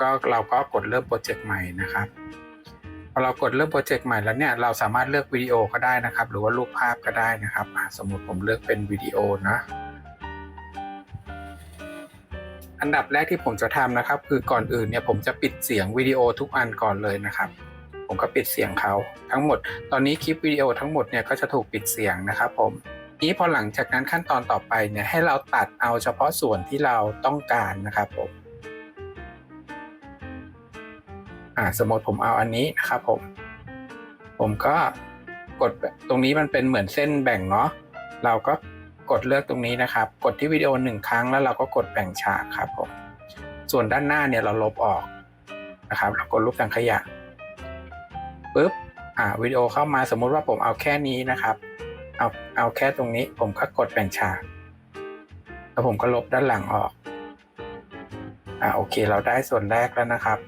ก็เราก็กดเริ่มโปรเจกต์ใหม่นะครับพอเรากดเริ่มโปรเจกต์ใหม่แล้วเนี่ยเราสามารถเลือกวิดีโอก็ได้นะครับ หรือว่ารูปภาพก็ได้นะครับสมมติผมเลือกเป็นวิดีโอนะอันดับแรกที่ผมจะทำนะครับ คือก่อนอื่นเนี่ยผมจะปิดเสียงวิดีโอทุกอันก่อนเลยนะครับ ผมก็ปิดเสียงเขาทั้งหมด ตอนนี้คลิปวิดีโอทั้งหมดเนี่ยก็จะถูกปิดเสียงนะครับ ผมนี้พอหลังจากนั้นขั้นตอนต่อไปเนี่ยให้เราตัดเอาเฉพาะส่วนที่เราต้องการนะครับผม อ่าสมมติผมเอาอันนี้นะครับผม ผมก็กดตรงนี้มันเป็นเหมือนเส้นแบ่งเนาะเราก็กดเลือกตรงนี้นะครับ กดที่วิดีโอหนึ่งครั้งแล้วเราก็กดแบ่งฉากครับผมส่วนด้านหน้าเนี่ยเราลบออกนะครับเรากดรูปสังขยะปุ๊บอ่าวิดีโอเข้ามาสมมุติว่าผมเอาแค่นี้นะครับเอาเอาแค่ตรงนี้ ผมก็กดแบ่งฉากแล้วผมก็ลบด้านหลังออกอ่าโอเค เราได้ส่วนแรกแล้วนะครับ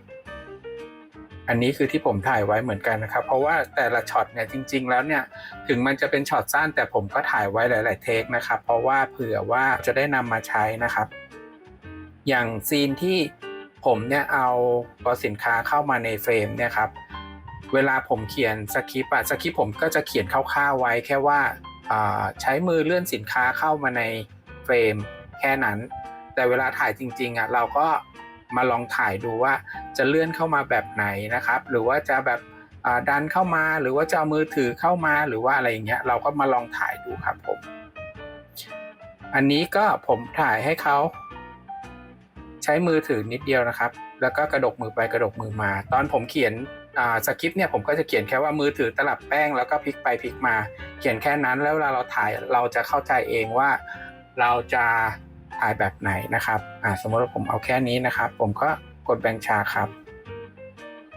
อันนี้คือที่ผมถ่ายไว้เหมือนกันนะครับ เพราะว่าแต่ละช็อตเนี่ยจริง ๆ แล้วเนี่ยถึงมันจะเป็นช็อตสั้นแต่ผมก็ถ่ายไว้หลายๆเทคนะครับ เพราะว่าเผื่อว่าจะได้นำมาใช้นะครับ อย่างซีนที่ผมเนี่ยเอาตัวสินค้าเข้ามาในเฟรมเนี่ยครับเวลาผมเขียนสคริปต์อะสคริปต์ผมก็จะเขียนคร่าวๆไว้แค่ว่าอ่าใช้มือเลื่อนสินค้าเข้ามาในเฟรมแค่นั้น แต่เวลาถ่ายจริงๆอะเราก็ มาลองถ่ายดูว่าจะเลื่อนเข้ามาแบบไหนนะครับ หรือว่าจะแบบดันเข้ามาหรือว่าจะเอามือถือเข้ามาหรือว่าอะไรอย่างเงี้ยเราก็มาลองถ่ายดูครับผม อันนี้ก็ผมถ่ายให้เขาใช้มือถือนิดเดียวนะครับ แล้วก็กระดกมือไปกระดกมือมา ตอนผมเขียนสคริปต์เนี่ยผมก็จะเขียนแค่ว่ามือถือตลับแป้งแล้วก็พลิกไปพลิกมา เขียนแค่นั้นแล้วเวลาเราถ่ายเราจะเข้าใจเองว่าเราจะ ถ่ายแบบไหนนะครับอ่าสมมติว่าผมเอาแค่นี้นะครับ ผมก็กดแบ่งฉากครับ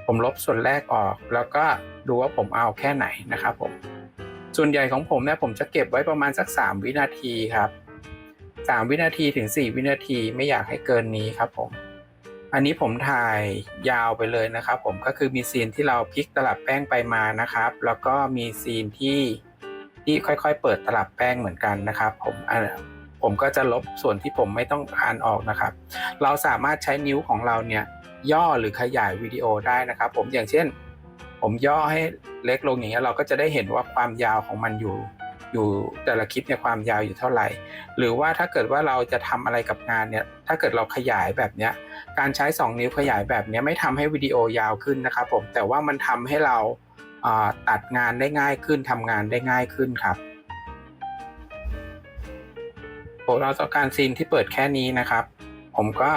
ผมลบส่วนแรกออก แล้วก็ดูว่าผมเอาแค่ไหนนะครับผมส่วนใหญ่ของผมเนี่ยผมจะเก็บไว้ประมาณสัก 3 วินาทีครับ 3 วินาทีถึง 4 วินาทีไม่อยากให้เกินนี้ครับผมอันนี้ผมถ่ายยาวไปเลยนะครับ ผมก็คือมีซีนที่เราพลิกตลับแป้งไปมานะครับ แล้วก็มีซีนที่ที่ค่อยๆ เปิดตลับแป้งเหมือนกันนะครับ ผมอ ผมก็จะลบส่วนที่ผมไม่ต้องการออกนะครับ เราสามารถใช้นิ้วของเราเนี่ยย่อหรือขยายวิดีโอได้นะครับ ผมอย่างเช่น ผมย่อให้เล็กลงอย่างเงี้ยเราก็จะได้เห็นว่าความยาวของมันอยู่ อยู่แต่ละคลิปเนี่ยความยาวอยู่เท่าไหร่ หรือว่าถ้าเกิดว่าเราจะทำอะไรกับงานเนี่ยถ้าเกิดเราขยายแบบเนี้ยการใช้ 2 นิ้วขยายแบบเนี้ยไม่ทำให้วิดีโอยาวขึ้นนะครับ ผมแต่ว่ามันทำให้เราอ่าตัดงานได้ง่ายขึ้นทำงานได้ง่ายขึ้นครับ ผมเราต้องการซีนที่เปิดแค่นี้นะครับ ผมก็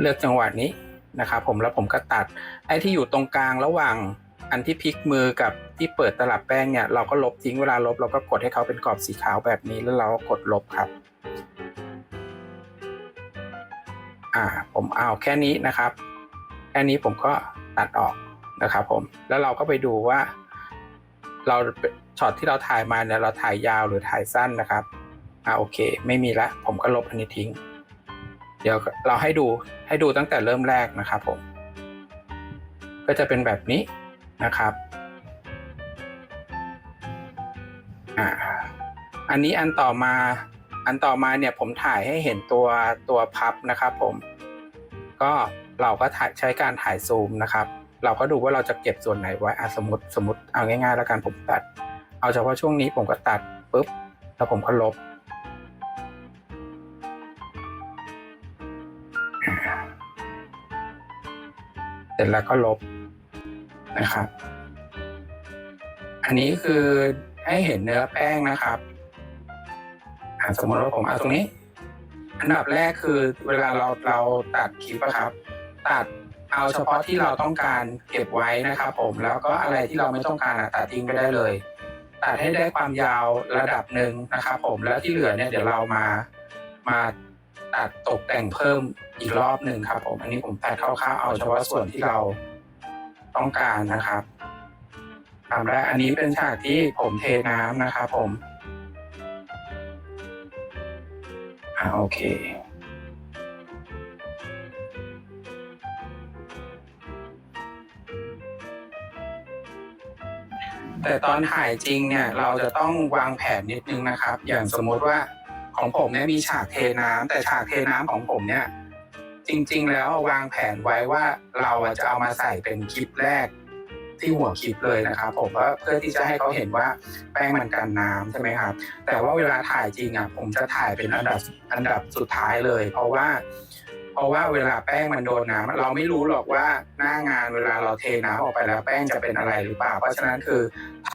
เลือกจังหวะนี้นะครับ ผมแล้วผมก็ตัดไอ้ที่อยู่ตรงกลางระหว่างอันที่พลิกมือกับที่เปิดตลับแป้งเนี่ย เราก็ลบทิ้งเวลาลบเราก็กดให้เขาเป็นกรอบสีขาวแบบนี้แล้วเราก็กดลบครับ อ่า ผมเอาแค่นี้นะครับ แค่นี้ผมก็ตัดออกนะครับ ผมแล้วเราก็ไปดูว่า เรา ช็อตที่เราถ่ายมาเนี่ยเราถ่ายยาวหรือถ่ายสั้นนะครับอ่าโอเค ไม่มีละผมก็ลบอันนี้ทิ้ง เดี๋ยวเราให้ดูให้ดูตั้งแต่เริ่มแรกนะครับผม ก็จะเป็นแบบนี้นะครับอ่าอันนี้อันต่อมาอันต่อมาเนี่ยผมถ่ายให้เห็นตัวตัวพับนะครับผม ก็เราก็ถ่ายใช้การถ่ายซูมนะครับ เราก็ดูว่าเราจะเก็บส่วนไหนไว้อะสมมติสมมติเอาง่ายๆ แล้วกันผมตัด เอาเฉพาะช่วงนี้ผมก็ตัดปุ๊บแล้วผมก็ลบ เสร็จแล้วก็ลบนะครับ อันนี้คือให้เห็นเนื้อแป้งนะครับอะสมมติว่าผมเอาตรงนี้ อันดับแรกคือเวลาเราเราตัดคลิปอะครับ ตัดเอาเฉพาะที่เราต้องการเก็บไว้นะครับผมแล้วก็อะไรที่เราไม่ต้องการตัดทิ้งไปได้เลย ตัดให้ได้ความยาวระดับหนึ่งนะครับผมแล้วที่เหลือเนี่ยเดี๋ยวเรามามาตัดตกแต่งเพิ่มอีกรอบหนึ่งครับผมอันนี้ผมตัดคร่าวๆเอาเฉพาะส่วนที่เราต้องการนะครับทำแล้วอันนี้เป็นฉากที่ผมเทน้ำนะครับผมอ่าโอเค แต่ตอนถ่ายจริงเนี่ยเราจะต้องวางแผนนิดนึงนะครับ อย่างสมมติว่าของผมเนี่ยมีฉากเทน้ำแต่ฉากเทน้ำของผมเนี่ย จริง ๆ แล้ววางแผนไว้ว่าเราอะจะเอามาใส่เป็นคลิปแรก ที่หัวคลิปเลยนะครับ ผมว่าเพื่อที่จะให้เขาเห็นว่าแป้งมันกันน้ำใช่ไหมครับ แต่ว่าเวลาถ่ายจริงอะผมจะถ่ายเป็นอันดับอันดับสุดท้ายเลย เพราะว่า เพราะว่าเวลาแป้งมันโดนน้ำเราไม่รู้หรอกว่าหน้างานเวลาเราเทน้ำออกไปแล้วแป้งจะเป็นอะไรหรือเปล่า เพราะฉะนั้นคือ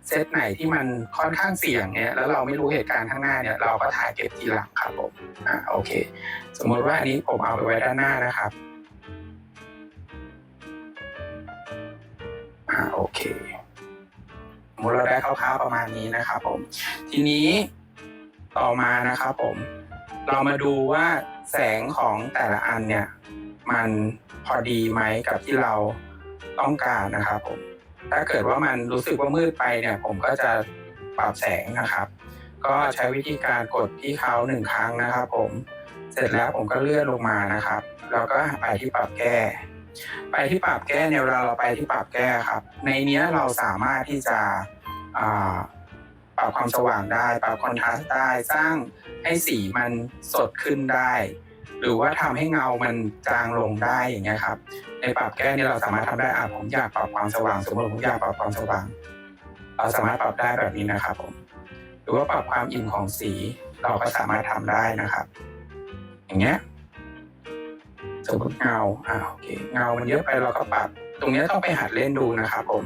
เซตไหนที่มันค่อนข้างเสี่ยงเนี่ยแล้วเราไม่รู้เหตุการณ์ข้างหน้าเนี่ยเราก็ถ่ายเก็บทีหลังครับผมอ่าโอเค สมมติว่าอันนี้ผมเอาไปไว้ด้านหน้านะครับอ่าโอเคสมมติเราได้คร่าวๆประมาณนี้นะครับผม ทีนี้ต่อมานะครับผม เรามาดูว่าแสงของแต่ละอันเนี่ย มันพอดีไหมกับที่เราต้องการนะครับผมถ้าเกิดว่ามันรู้สึกว่ามืดไปเนี่ย ผมก็จะปรับแสงนะครับ ก็ใช้วิธีการกดที่เขาหนึ่งครั้งนะครับ ผมเสร็จแล้วผมก็เลื่อนลงมานะครับ แล้วก็ไปที่ปรับแก้ ไปที่ปรับแก้เนี่ยเวลาเราไปที่ปรับแก้ครับ ในเนี้ยเราสามารถที่จะอ่า รับความสว่างได้ ปรับคอนทราสต์ได้ สร้างให้สีมันสดขึ้นได้ หรือว่าทำให้เงามันจางลงได้อย่างเงี้ยครับ ในปรับแก้เนี่ยเราสามารถทำได้อะผมอยากปรับความสว่าง สมมติผมอยากปรับความสว่าง เราสามารถปรับได้แบบนี้นะครับผม หรือว่าปรับความอิ่มของสีเราก็สามารถทำได้นะครับ อย่างเงี้ยสมมติเงาอ่าโอเค เงามันเยอะไปเราก็ปรับ ตรงเนี้ยต้องไปหัดเล่นดูนะครับผม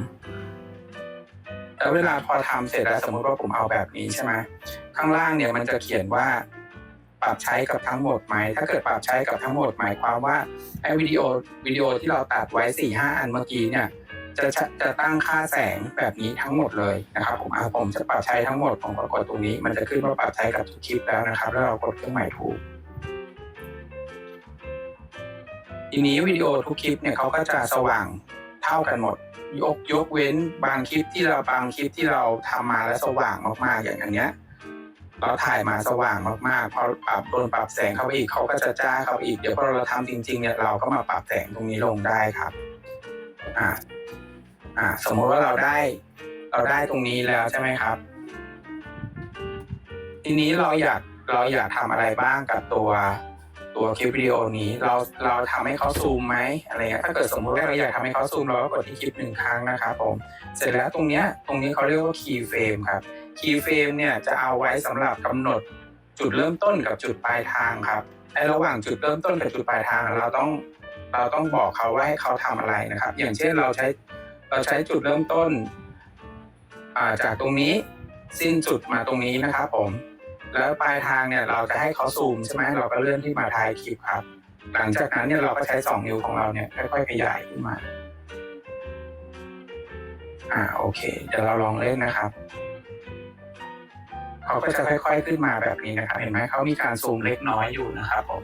แล้วเวลาพอทำเสร็จแล้วสมมติว่าผมเอาแบบนี้ใช่ไหมข้างล่างเนี่ยมันจะเขียนว่าปรับใช้กับทั้งหมดไหม ถ้าเกิดปรับใช้กับทั้งหมดหมายความว่าไอ้วิดีโอวิดีโอที่เราตัดไว้สี่ห้าอันเมื่อกี้เนี่ยจะจะจะตั้งค่าแสงแบบนี้ทั้งหมดเลยนะครับผมอะผมจะปรับใช้ทั้งหมดผมก็กดตรงนี้ มันจะขึ้นว่าปรับใช้กับทุกคลิปแล้วนะครับ แล้วเรากดเครื่องหมายถูกทีนี้วิดีโอทุกคลิปเนี่ยเขาก็จะสว่างเท่ากันหมด ยกยกเว้นบางคลิปที่เราบางคลิปที่เราทำมาแล้วสว่างมากๆอย่างอันเนี้ยเราถ่ายมาสว่างมากๆพอปรับโดนปรับแสงเข้าไปอีกเขาก็จะจ้าเข้าไปอีกเดี๋ยวพอเราทำจริง ๆเนี่ยเราก็มาปรับแสงตรงนี้ลงได้ครับอ่าอ่าสมมติว่าเราได้เราได้ตรงนี้แล้วใช่ไหมครับ ทีนี้เราอยากเราอยากทำอะไรบ้างกับตัว ตัวคลิปวิดีโอนี้ เราเราทำให้เขาซูมไหมอะไรเงี้ยถ้าเกิดสมมติว่าเราอยากทำให้เขาซูมเราก็กดที่คลิปหนึ่งครั้งนะครับผมเสร็จแล้วตรงเนี้ยตรงนี้เขาเรียกว่าคีย์เฟรมครับคีย์เฟรมเนี่ยจะเอาไว้สำหรับกำหนดจุดเริ่มต้นกับจุดปลายทางครับในระหว่างจุดเริ่มต้นกับจุดปลายทาง เราต้องเราต้องบอกเขาว่าให้เขาทำอะไรนะครับ อย่างเช่นเราใช้เราใช้จุดเริ่มต้นาจากตรงนี้สิ้นสุดมาตรงนี้นะครับผม แล้วปลายทางเนี่ยเราจะให้เขาซูมใช่ไหมเราก็เลื่อนที่มาท้ายคลิปครับ หลังจากนั้นเนี่ยเราก็ใช้สองนิ้วของเราเนี่ยค่อยๆขยายขึ้นมา อ่าโอเค เดี๋ยวเราลองเล่นนะครับเขาก็จะค่อยๆขึ้นมาแบบนี้นะครับ เห็นไหมเขามีการซูมเล็กน้อยอยู่นะครับผม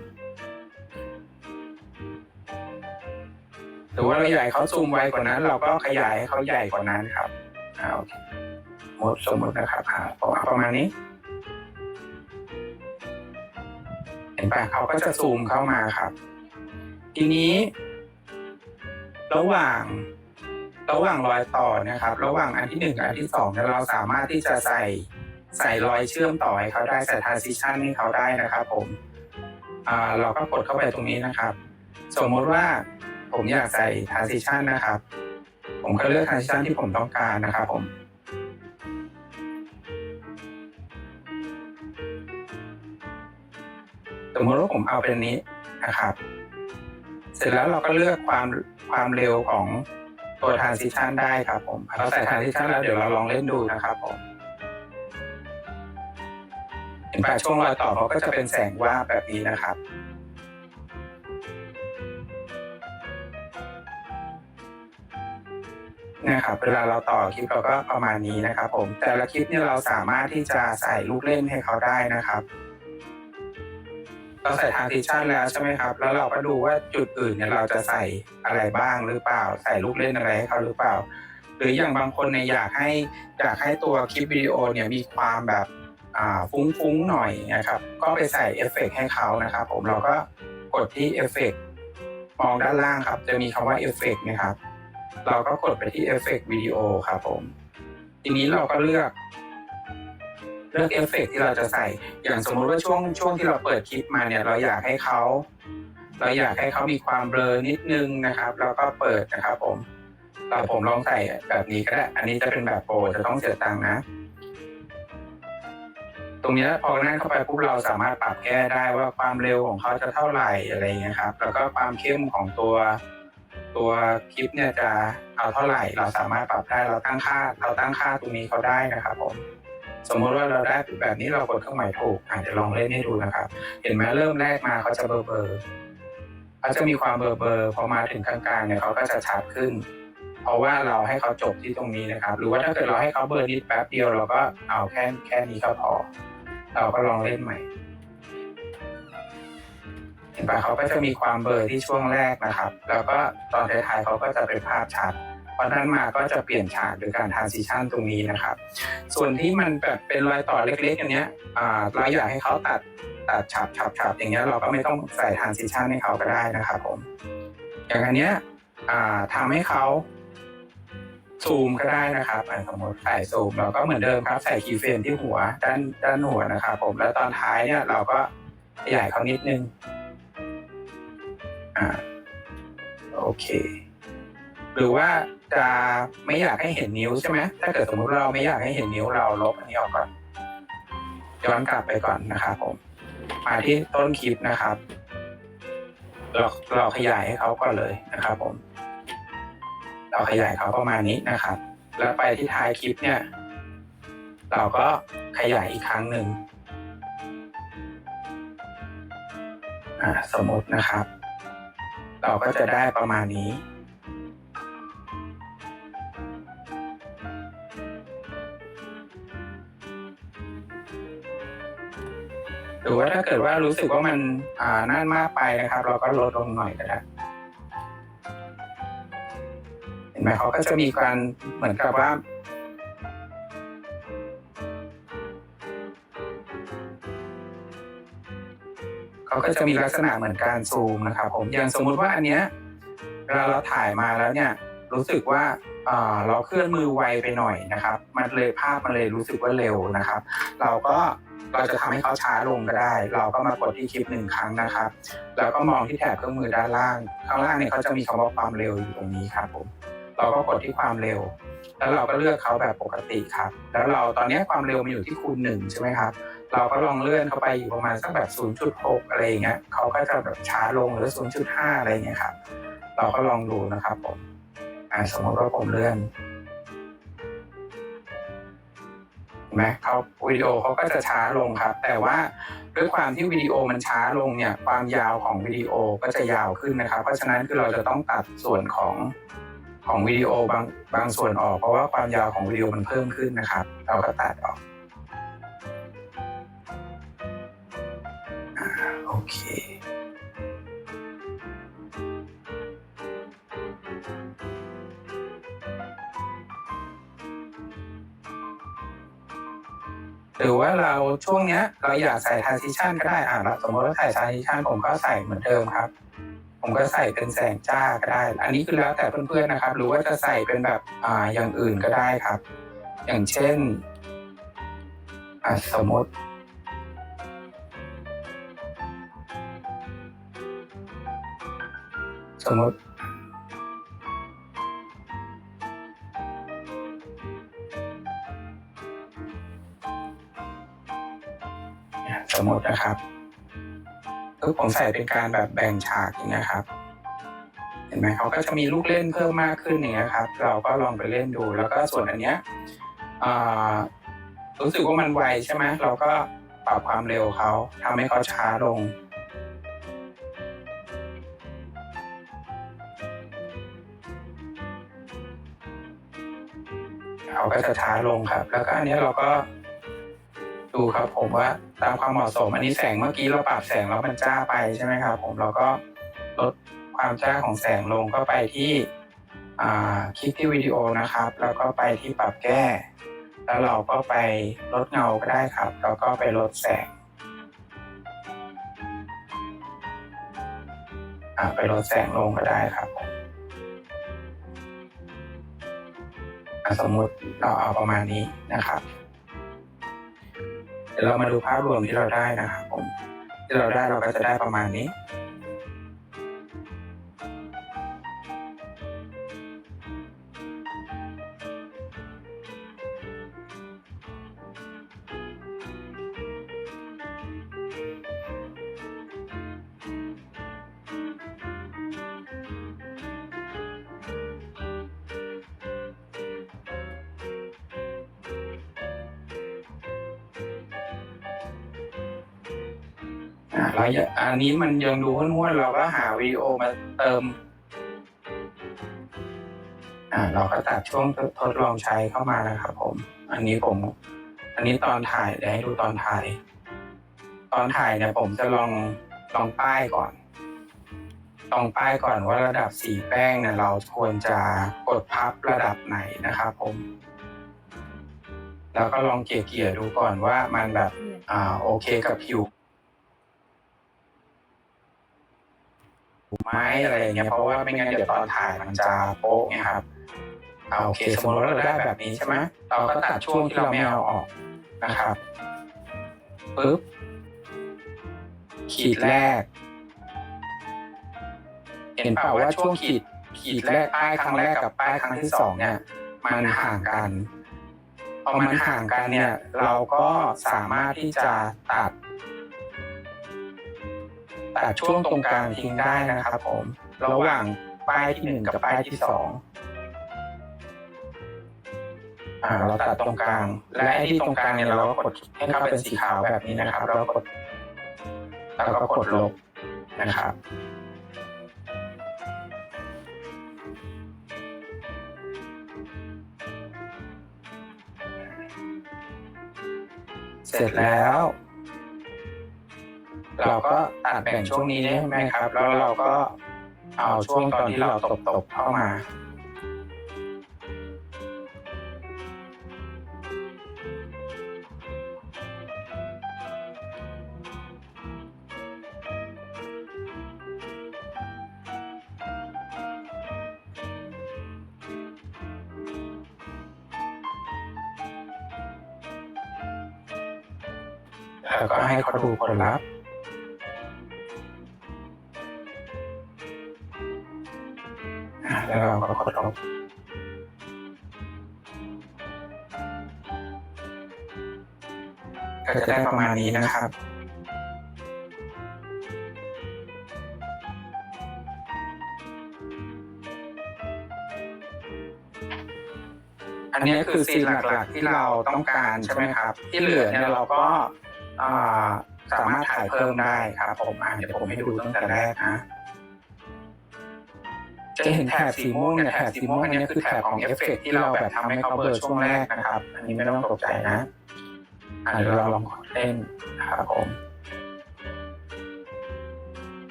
หรือว่าเราใหญ่เขาซูมไวกว่านั้น เราก็ขยายให้เขาใหญ่กว่านั้นครับอ่าโอเคสมมติสมมตินะครับประมาณนี้ ห็นปะเขาก็จะซูมเข้ามาครับ ทีนี้ ระหว่าง ระหว่างรอยต่อนะครับ ระหว่างอันที่หนึ่งกับอันที่สองเนี่ยเราสามารถที่จะใส่ใส่รอยเชื่อมต่อให้เขาได้ใส่ transition ให้เขาได้นะครับผมอ่าเราก็กดเข้าไปตรงนี้นะครับ สมมติว่าผมอยากใส่ transition นะครับ ผมก็เลือก transition ที่ผมต้องการนะครับผม สมมติว่าผมเอาเป็นนี้นะครับ เสร็จแล้วเราก็เลือกความความเร็วของตัว transition ได้ครับผมเราใส่ transition แล้วเดี๋ยวเราลองเล่นดูนะครับผมเห็นป่ะช่วงรอยต่อเขาก็จะเป็นแสงว่าแบบนี้นะครับนะครับเวลาเราต่อคลิปเราก็ประมาณนี้นะครับ ผมแต่ละคลิปเนี่ยเราสามารถที่จะใส่ลูกเล่นให้เขาได้นะครับ เราใส่ทางทิชันแล้วใช่ไหมครับ แล้วเราก็ดูว่าจุดอื่นเนี่ยเราจะใส่อะไรบ้างหรือเปล่า ใส่ลูกเล่นอะไรให้เขาหรือเปล่า หรืออย่างบางคนเนี่ยอยากให้อยากให้ตัวคลิปวิดีโอเนี่ยมีความแบบฟุ้งๆหน่อยนะครับ ก็ไปใส่เอฟเฟกต์ให้เขานะครับ ผมเราก็กดที่เอฟเฟกต์มองด้านล่างครับ จะมีคำว่าเอฟเฟกต์นะครับ เราก็กดไปที่เอฟเฟกต์วิดีโอครับผม ทีนี้เราก็เลือก เลือกเอฟเฟกต์ที่เราจะใส่ อย่างสมมุติว่าช่วงช่วงที่เราเปิดคลิปมาเนี่ยเราอยากให้เขาเราอยากให้เขามีความเบลอนิดนึงนะครับแล้วก็เปิดนะครับ ผมเราผมลองใส่แบบนี้ก็ได้ อันนี้จะเป็นแบบโปรจะต้องเสียตังค์นะ ตรงนี้พอนั่นเข้าไปปุ๊บเราสามารถปรับแก้ได้ว่าความเร็วของเขาจะเท่าไหร่อะไรอย่างเงี้ยครับ แล้วก็ความเข้มของตัวตัวคลิปเนี่ยจะเอาเท่าไหร่ เราสามารถปรับได้เราตั้งค่า เราตั้งค่าตรงนี้เขาได้นะครับผม สมมติว่าเราได้แบบนี้เรากดเครื่องหมายถูกอาจจะลองเล่นให้ดูนะครับ เห็นไหมเริ่มแรกมาเขาจะเบอร์เบอร์เขาจะมีความเบอร์เบอร์พอมาถึงกลางๆเนี่ยเขาก็จะชัดขึ้น เพราะว่าเราให้เขาจบที่ตรงนี้นะครับ หรือว่าถ้าเกิดเราให้เขาเบอร์นิดแป๊บเดียวเราก็เอาแค่แค่นี้ก็พอ เราก็ลองเล่นใหม่เห็นปะเขาก็จะมีความเบอร์ที่ช่วงแรกนะครับ แล้วก็ตอนท้ายๆเขาก็จะเป็นภาพชัด พอนั้นมาก็จะเปลี่ยนฉากโดยการทานซิชันตรงนี้นะครับ ส่วนที่มันแบบเป็นรอยต่อเล็กๆอย่างเนี้ยเราอยากให้เขาตัดตัดฉับฉับฉับอย่างเงี้ยเราก็ไม่ต้องใส่ทานซิชันให้เขาก็ได้นะครับผม อย่างอันเนี้ยอ่าทำให้เขาซูมก็ได้นะครับอ่าสมมติใส่ซูมเราก็เหมือนเดิมครับ ใส่คีย์เฟรมที่หัวด้านด้านหัวนะครับผมแล้วตอนท้ายเนี่ยเราก็ขยายเขานิดนึงอ่าโอเค หรือว่า จะไม่อยากให้เห็นนิ้วใช่ไหมถ้าเกิดสมมติเราไม่อยากให้เห็นนิ้วเราลบอันนี้ออกก่อนย้อนกลับไปก่อนนะครับผมมาที่ต้นคลิปนะครับ เราเราขยายให้เขาก่อนเลยนะครับ ผม เราขยายเขาประมาณนี้นะครับ แล้วไปที่ท้ายคลิปเนี่ย เราก็ขยายอีกครั้งหนึ่งสมมตินะครับ เราก็จะได้ประมาณนี้ หรือว่าถ้าเกิดว่ารู้สึกว่ามันอ่านั่นมากไปนะครับ เราก็ลดลงหน่อยก็ได้เห็นไหมเขาก็จะมีการเหมือนกับว่าเขาก็จะมีลักษณะเหมือนการซูมนะครับ ผมอย่างสมมุติว่าอันเนี้ยเวลาเราถ่ายมาแล้วเนี่ย รู้สึกว่าอ่าเราเคลื่อนมือไวไปหน่อยนะครับ มันเลยภาพมันเลยรู้สึกว่าเร็วนะครับ เราก็ เราจะทำให้เขาช้าลงก็ได้ เราก็มากดที่คลิปหนึ่งครั้งนะครับ แล้วก็มองที่แถบเครื่องมือด้านล่าง ข้างล่างเนี่ยเขาจะมีคำว่าความเร็วอยู่ตรงนี้ครับผมเราก็กดที่ความเร็ว แล้วเราก็เลือกเขาแบบปกติครับ แล้วเราตอนนี้ความเร็วมันอยู่ที่คูณหนึ่งใช่ไหมครับเราก็ลองเลื่อนเข้าไปอยู่ประมาณสักแบบ 0.6 อะไรอย่างเงี้ยเขาก็จะแบบช้าลงหรือ 0.5 อะไรอย่างเงี้ยครับ เราก็ลองดูนะครับผมสมมติว่าผมเลื่อน ไหมเขาวิดีโอเขาก็จะช้าลงครับ แต่ว่าด้วยความที่วิดีโอมันช้าลงเนี่ยความยาวของวิดีโอก็จะยาวขึ้นนะครับ เพราะฉะนั้นคือเราจะต้องตัดส่วนของของวิดีโอบางบางส่วนออก เพราะว่าความยาวของวิดีโอมันเพิ่มขึ้นนะครับ เราก็ตัดออกโอเค หรือว่าเราช่วงเนี้ยเราอยากใส่ transition ก็ได้อ่าเราสมมติว่าใส่ transition ผมก็ใส่เหมือนเดิมครับ ผมก็ใส่เป็นแสงจ้าก็ได้ อันนี้คือแล้วแต่เพื่อนๆนะครับ หรือว่าจะใส่เป็นแบบอ่าอย่างอื่นก็ได้ครับ อย่างเช่นอ่าสมมติสมมติ สมมตินะครับคือผมใส่เป็นการแบบแบ่งฉากอย่างเงี้ยครับ เห็นไหมเขาก็จะมีลูกเล่นเพิ่มมากขึ้นอย่างเงี้ยครับ เราก็ลองไปเล่นดูแล้วก็ส่วนอันเนี้ยรู้สึกว่ามันไวใช่ไหมเราก็ปรับความเร็วเขาทำให้เขาช้าลงเขาก็จะช้าลงครับ แล้วก็อันเนี้ยเราก็ ดูครับผมว่าตามความเหมาะสมอันนี้แสงเมื่อกี้เราปรับแสงแล้วมันจ้าไปใช่ไหมครับผมเราก็ลดความจ้าของแสงลงก็ไปที่คลิปที่วิดีโอนะครับ แล้วก็ไปที่ปรับแก้ แล้วเราก็ไปลดเงาก็ได้ครับ แล้วก็ไปลดแสงไปลดแสงลงก็ได้ครับสมมุติเราเอาประมาณนี้นะครับ ยวเรามาดูภาพรวมที่เราได้นะครับผมที่เราได้เราก็จะได้ประมาณนี้าอย่าอันนี้มันยังดูห้วนๆเราก็หาวิดีโอมาเติม อ่า เราก็ตัดช่วงทดลองใช้เข้ามานะครับผม อันนี้ผม อันนี้ตอนถ่ายเดี๋ยวให้ดูตอนถ่าย ตอนถ่ายเนี่ยผมจะลองลองป้ายก่อน ลองป้ายก่อนว่าระดับสีแป้งเนี่ยเราควรจะกดพับระดับไหนนะครับผมแล้วก็ลองเกลี่ยๆดูก่อนว่ามันแบบ อ่า โอเคกับผิว ไม้อะไรอย่างเงี้ยเพราะว่าไม่งั้นเดี๋ยวตอนถ่ายมันจะโป๊ะไงครับเอาโอเคสมมติว่าเราได้แบบนี้ใช่ไหมเราก็ตัดช่วงที่เราไม่เอาออกนะครับปึ๊บขีดแรก เห็นเปล่าว่าช่วงขีดขีดแรกป้ายครั้งแรกกับป้ายครั้งที่สองเนี่ยมันห่างกันพอมันห่างกันเนี่ย เราก็สามารถที่จะตัด ตัดช่วงตรงกลางทิ้งได้นะครับผม ระหว่างป้ายที่หนึ่งกับป้ายที่สองอ่าเราตัดตรงกลาง และไอ้ที่ตรงกลางเนี่ยเราก็กดให้เข้าเป็นสีขาวแบบนี้นะครับแล้วกดแล้วก็กดลบนะครับเสร็จแล้ว เราก็ตัดแบ่งช่วงนี้ใช่ไหมครับ แล้วเราก็เอาช่วงตอนที่เราตบๆเข้ามาแล้วก็ให้เขาดูผลลัพธ์ อะแล้วเราก็กดลบก็จะได้ประมาณนี้นะครับอันนี้คือซีนหลักๆที่เราต้องการใช่ไหมครับ ที่เหลือเนี่ยเราก็สามารถถ่ายเพิ่มได้ครับผมอะเดี๋ยวผมให้ดูตั้งแต่แรกนะ จะเห็นแถบสีม่วงเนี่ยแถบสีม่วงอันนี้คือแถบของเอฟเฟกต์ที่เราแบบทำให้เขาเบลอช่วงแรกนะครับ อันนี้ไม่ต้องตกใจนะอะเดี๋ยวเราลองกดเล่นนะครับผม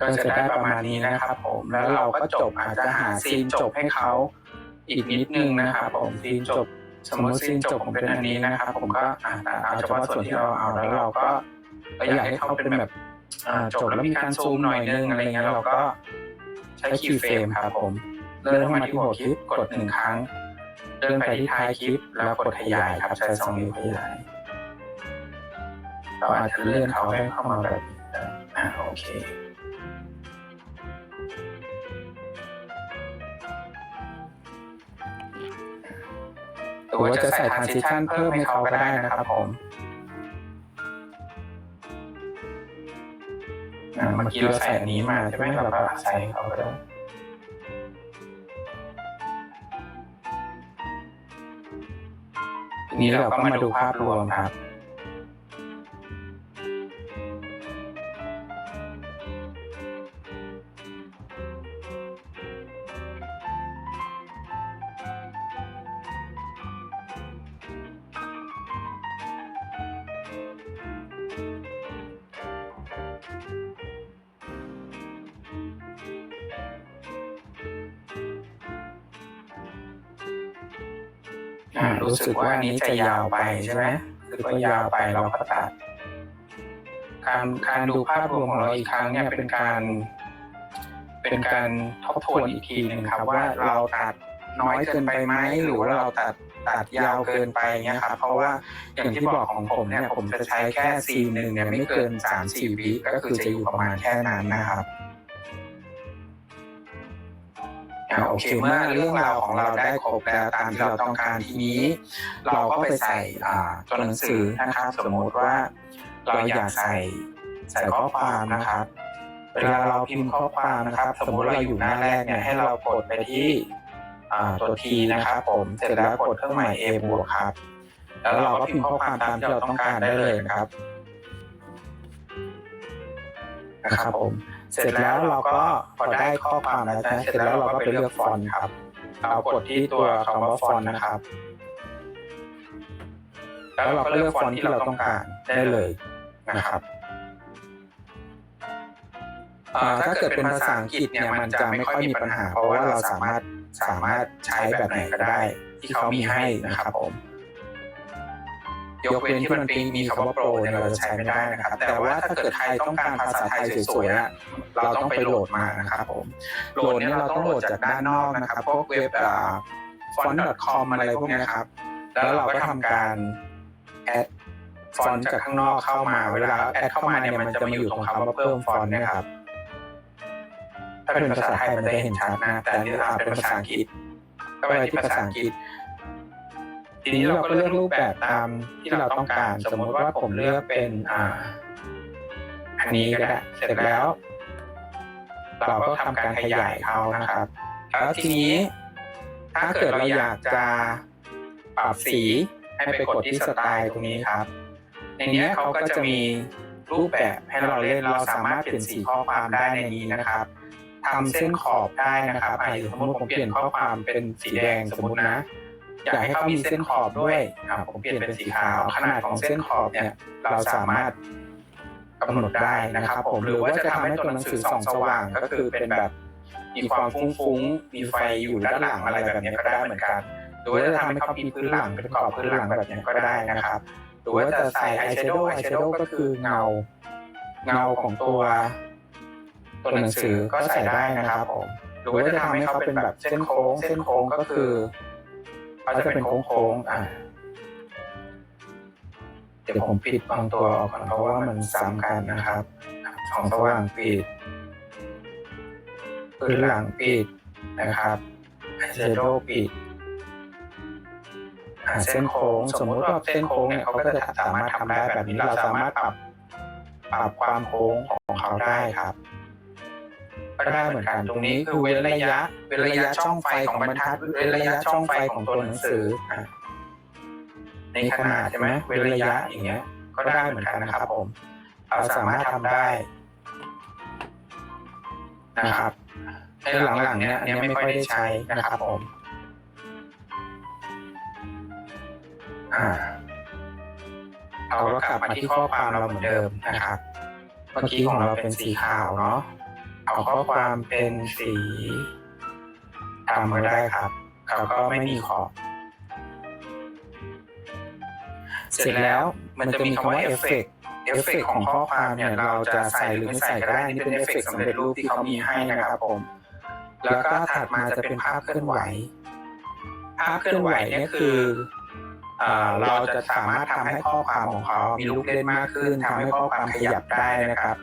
ก็จะได้ประมาณนี้นะครับผมแล้วเราก็จบอาจจะหาซีนจบให้เขาอีกนิดนึงนะครับผมซีนจบสมมติซีนจบผมเป็นอันนี้นะครับ ผมก็อ่าเอาเฉพาะส่วนที่เราเอาแล้วเราก็ก็อยากให้เขาเป็นแบบอ่าจบแล้วมีการซูมหน่อยนึงอะไรเงี้ยเราก็ใช้คีย์เฟรมครับผมเลื่อนมาที่หัวคลิปกดหนึ่งครั้งเลื่อนไปที่ท้ายคลิปแล้วกดขยายครับใช้สองนิ้วขยายเราอาจจะเลื่อนเขาให้เข้ามาแบบนี้ได้อ่าโอเค รือว่าจะใส่ transition เพิ่มให้เขาก็ได้นะครับผมอ่าเมื่อกี้เราใส่อันนี้มาใช่ไหมเราก็ใส่เขาก็ได้ทีนี้เราก็มาดูภาพรวมครับ รู้สึกว่านี้จะยาวไปใช่ไหมรู้สึกว่ายาวไปเราก็ตัด การการดูภาพรวมของเราอีกครั้งเนี่ยเป็นการ เป็นการทบทวนอีกทีหนึ่งครับว่าเราตัดน้อยเกินไปไหมหรือว่าเราตัดตัดยาวเกินไปเงี้ยครับเพราะว่าอย่างที่บอกของผมเนี่ยผมจะใช้แค่ซีนหนึ่งเนี่ยไม่เกินสามสี่วิก็คือจะอยู่ประมาณแค่นั้นนะครับ โอเคเมื่อเรื่องราวของเราได้ครบแล้วตามที่เราต้องการทีนี้ เราก็ไปใส่อ่าตัวหนังสือนะครับ สมมติว่า เราอยากใส่ใส่ข้อความนะครับเวลาเราพิมพ์ข้อความนะครับ สมมติเราอยู่หน้าแรกเนี่ยให้เรากดไปที่อ่าตัวทีนะครับ ผมเสร็จแล้วกดเครื่องหมาย A บวกครับ แล้วเราก็พิมพ์ข้อความตามที่เราต้องการได้เลยนะครับนะครับผม เสร็จแล้วเราก็พอได้ข้อความแล้วนะเสร็จแล้วเราก็ไปเลือกฟอนต์ครับ เรากดที่ตัวคำว่าฟอนต์นะครับ แล้วเราก็เลือกฟอนต์ที่เราต้องการได้เลยนะครับถ้าเกิดเป็นภาษาอังกฤษเนี่ยมันจะไม่ค่อยมีปัญหา เพราะว่าเราสามารถสามารถใช้แบบไหนก็ได้ ที่เขามีให้นะครับผม ยกเว้นที่มันเป็นมีคำว่าโปรเนี่ยเราจะใช้ไม่ได้นะครับ แต่ว่าถ้าเกิดใครต้องการภาษาไทยสวยๆอะเราต้องไปโหลดมานะครับผมโหลดเนี่ยเราต้องโหลดจากด้านนอกนะครับพวกเว็บฟอ่า font.com อะไรพวกนี้ครับ แล้วเราก็ทำการแอดฟอนต์จากข้างนอกเข้ามา เวลาแอดเข้ามาเนี่ยมันจะมาอยู่ตรงคำว่าเพิ่มฟอนต์นะครับถ้าเป็นภาษาไทยมันจะเห็นชัดนะแต่อันนี้เราเป็นภาษาอังกฤษก็ไปที่ภาษาอังกฤษ ทีนี้เราก็เลือกรูปแบบตามที่เราต้องการ สมมติว่าผมเลือกเป็นอ่าอันนี้ก็ได้เสร็จแล้ว เราก็ทำการขยายเขานะครับ แล้วทีนี้ ถ้าเกิดเราอยากจะปรับสีให้ไปกดที่สไตล์ตรงนี้ครับ ในนี้เขาก็จะมีรูปแบบให้เราเล่นเราสามารถเปลี่ยนสีข้อความได้ในนี้นะครับทำเส้นขอบได้นะครับอะสมมติผมเปลี่ยนข้อความเป็นสีแดงสมมตินะ อยากให้เขามีเส้นขอบด้วยอะผมเปลี่ยนเป็นสีขาวขนาดของเส้นขอบเนี่ยเราสามารถกำหนดได้นะครับผมหรือว่าจะทำให้ตัวหนังสือส่องสว่างก็คือเป็นแบบมีความฟุ้งๆมีไฟอยู่ด้านหลังอะไรแบบนี้ก็ได้เหมือนกันหรือว่าจะทำให้เขามีพื้นหลังเป็นกรอบพื้นหลังแบบนี้ก็ได้นะครับหรือว่าจะใส่อายแชโดว์อายแชโดว์ก็คือเงา เงาของตัว ตัวหนังสือก็ใส่ได้นะครับผมหรือว่าจะทำให้เขาเป็นแบบเส้นโค้งเส้นโค้งก็คือ เขาจะเป็นโค้งๆอะเดี๋ยวผมปิดบางตัวออกก่อนเพราะว่ามันซ้ำกันนะครับสองสว่างปิดพื้นหลังปิดนะครับเชโดปิดเส้นโค้งสมมุติว่าเส้นโค้งเนี่ยเขาก็จะสามารถทำได้แบบนี้เราสามารถปรับปรับความโค้งของเขาได้ครับ ก็ได้เหมือนกันตรงนี้คือเว้นระยะเว้นระยะช่องไฟของบรรทัดเว้นระยะช่องไฟของตัวหนังสืออะในขนาดใช่ไหมเว้นระยะอย่างเงี้ย ก็ได้เหมือนกันนะครับผมเราสามารถทำได้นะครับในหลังๆเนี้ยอันเนี้ยไม่ค่อยได้ใช้นะครับผมอ่าเราก็กลับมาที่ข้อความเราเหมือนเดิมนะครับ เมื่อกี้ของเราเป็นสีขาวเนาะ เอาข้อความเป็นสีดำก็ได้ครับเขาก็ไม่มีขอบเสร็จแล้วมันจะมีคำว่าเอฟเฟกต์เอฟเฟกต์ของข้อความเนี่ยเราจะใส่หรือไม่ใส่ก็ได้นี่เป็นเอฟเฟกต์สำเร็จรูปที่เขามีให้นะครับผม แล้วก็ถัดมาจะเป็นภาพเคลื่อนไหว ภาพเคลื่อนไหวเนี่ยคือเราจะสามารถทำให้ข้อความของเขามีลูกเล่นมากขึ้นทำให้ข้อความขยับได้นะครับ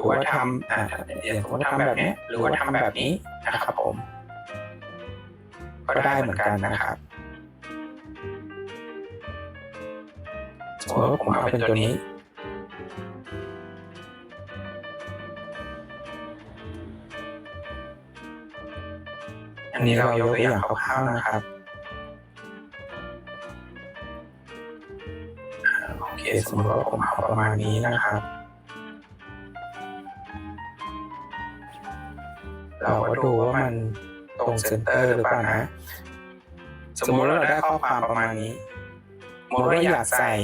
รือว่าทำอ่าอย่างสมมติทำแบบนี้ หรือว่าทำแบบนี้นะครับผม ก็ได้เหมือนกันนะครับสมมติว่าผมเอาเป็นตัวนี้อันนี้เรายกตัวอย่างคร่าวๆนะครับอ่าโอเค สมมติว่าผมเอาประมาณนี้นะครับ เราก็ดูว่ามันตรงเซนเตอร์หรือเปล่านะ สมมุติว่าเราได้ข้อความประมาณนี้สมมติว่าอยากใส่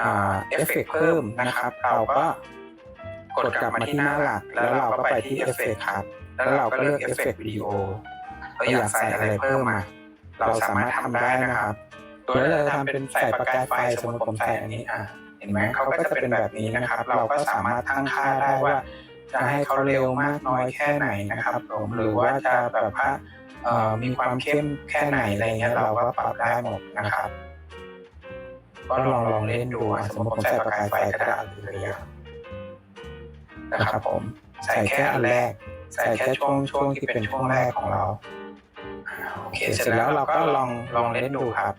อ่าเอฟเฟกต์เพิ่มนะครับ เราก็กดกลับมาที่หน้าหลัก แล้วเราก็ไปที่เอฟเฟกต์ครับ แล้วเราก็เลือกเอฟเฟกต์วิดีโอเราอยากใส่อะไรเพิ่มมาเราสามารถทำได้นะครับโรือว่าเราจะทำเป็นใส่ประกายไฟสมมติผมใส่อันนี้อะเห็นไหมเขาก็จะเป็นแบบนี้นะครับ เราก็สามารถตั้งค่าได้ว่า จะให้เขาเร็วมากน้อยแค่ไหนนะครับผมหรือว่าจะแบบว่าเอ่อมีความเข้มแค่ไหนอะไรเงี้ยเราก็ปรับได้หมดนะครับ ก็ลองลองเล่นดูอะสมมติผมใส่ประกายไฟก็ได้เลยอะนะครับผมใส่แค่อันแรก ใส่แค่ช่วงช่วงที่เป็นช่วงแรกของเราอ่าโอเคเสร็จแล้วเราก็ลองลองเล่นดูครับ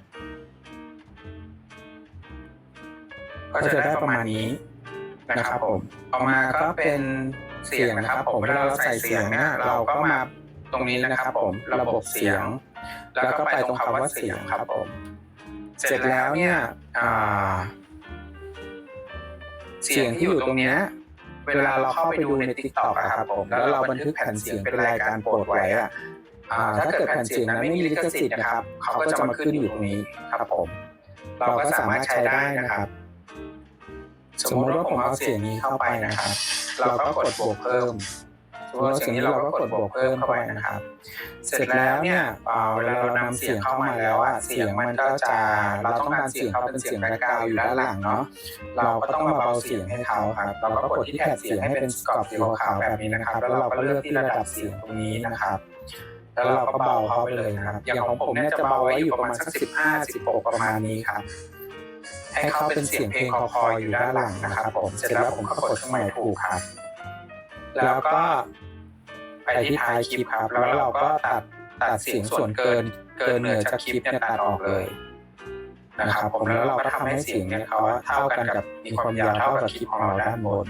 ก็จะได้ประมาณนี้ นะครับผมต่อมาก็เป็นเสียงนะครับผมเวลาเราใส่เสียงเนี่ยเราก็มาตรงนี้นะครับผมระบบเสียง แล้วก็ไปตรงคำว่าเสียงครับผมเสร็จแล้วเนี่ยอ่าเสียงที่อยู่ตรงเนี้ยเวลาเราเข้าไปดูใน t ิ k t o k อะครับผมแล้วเราบันทึกแผ่นเสียงเป็นรายการโปรดไว้อะอ่าถ้าเกิดแผ่นเสียงนั้นไม่มีลิขสิทธิ์นะครับ เขาก็จะมาขึ้นอยู่ตรงนี้ครับผม เราก็สามารถใช้ได้นะครับ สมมติว่าผมเอาเสียงนี้เข้าไปนะครับ เราก็กดบวกเพิ่มสมมติว่าเสียงนี้เราก็กดบวกเพิ่มเข้าไปนะครับ เสร็จแล้วเนี่ยเวลาเรานำเสียงเข้ามาแล้วอะเสียงมันก็จะเราต้องการเสียงเขาเป็นเสียงแบ็คกราวอยู่ด้านหลังเนาะเราก็ต้องมาเบาเสียงให้เขาครับเราก็กดที่แถบเสียงให้เป็นกรอบสีขาวแบบนี้นะครับ แล้วเราก็เลือกที่ระดับเสียงตรงนี้นะครับแล้วเราก็เบาเขาไปเลยนะครับ อย่างของผมเนี่ยจะเบาไว้อยู่ประมาณสักสิบห้าสิบหกประมาณนี้ครับ ให้เขาเป็นเสียงเพลงคอๆอยู่ด้านหลังนะครับ ผมเสร็จแล้วผมก็กดเครื่องหมายถูกครับ แล้วก็ไปที่ท้ายคลิปครับ แล้วเราก็ตัดตัดเสียงส่วนเกิน เกินเหนือจากคลิปเนี่ยตัดออกเลยนะครับผมแล้วเราก็ทำให้เสียงเนี่ยเขาเท่ากันกับมีความยาวเท่ากับคลิปของเราด้านบน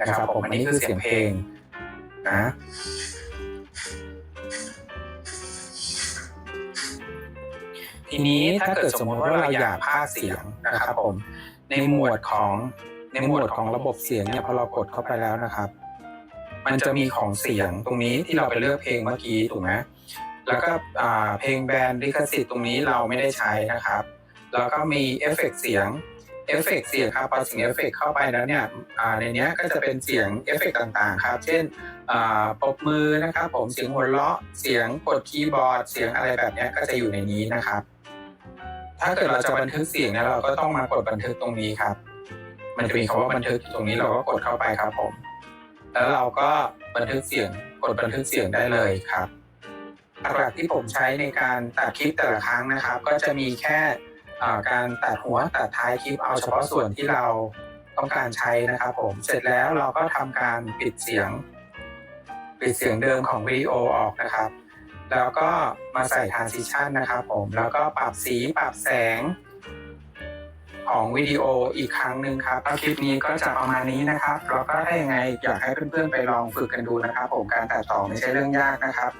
นะครับผมอันนี้คือเสียงเพลงนะ ทีนี้ถ้าเกิดสมมติว่าเราอยากพากเสียงนะครับผมในหมวดของในหมวดของระบบเสียงเนี่ยพอเรากดเข้าไปแล้วนะครับ มันจะมีของเสียงตรงนี้ที่เราไปเลือกเพลงเมื่อกี้ถูกไหมแล้วก็เพลงแบรนด์ลิขสิทธิ์ตรงนี้เราไม่ได้ใช้นะครับ แล้วก็มีเอฟเฟกต์เสียงเอฟเฟกต์เสียงครับพอเสียงเอฟเฟกต์เข้าไปแล้วเนี่ยในนี้ก็จะเป็นเสียงเอฟเฟกต์ต่างๆ ครับ เช่นปรบมือนะครับ ผมเสียงหัวเราะเสียงกดคีย์บอร์ด เสียงอะไรแบบนี้ก็จะอยู่ในนี้นะครับ ถ้าเกิดเราจะบันทึกเสียงนี่เราก็ต้องมากดบันทึกตรงนี้ครับ มันจะมีคำว่าบันทึกตรงนี้เราก็กดเข้าไปครับผม แล้วเราก็บันทึกเสียงกดบันทึกเสียงได้เลยครับหลักๆที่ผมใช้ในการตัดคลิปแต่ละครั้งนะครับ ก็จะมีแค่การตัดหัวตัดท้ายคลิปเอาเฉพาะส่วนที่เราต้องการใช้นะครับ ผมเสร็จแล้วเราก็ทำการปิดเสียง ปิดเสียงเดิมของวิดีโอออกนะครับ แล้วก็มาใส่ transition นะครับผม แล้วก็ปรับสีปรับแสง ของวิดีโออีกครั้งหนึ่งครับแล้วคลิปนี้ก็จะประมาณนี้นะครับแล้วก็ถ้ายังไงอยากให้เพื่อนๆไปลองฝึกกันดูนะครับ ผมการตัดต่อไม่ใช่เรื่องยากนะครับ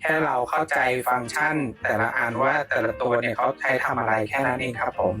แค่เราเข้าใจฟังก์ชัน แต่ละอันว่าแต่ละตัวเนี่ยเขาใช้ทำอะไรแค่นั้นเองครับผม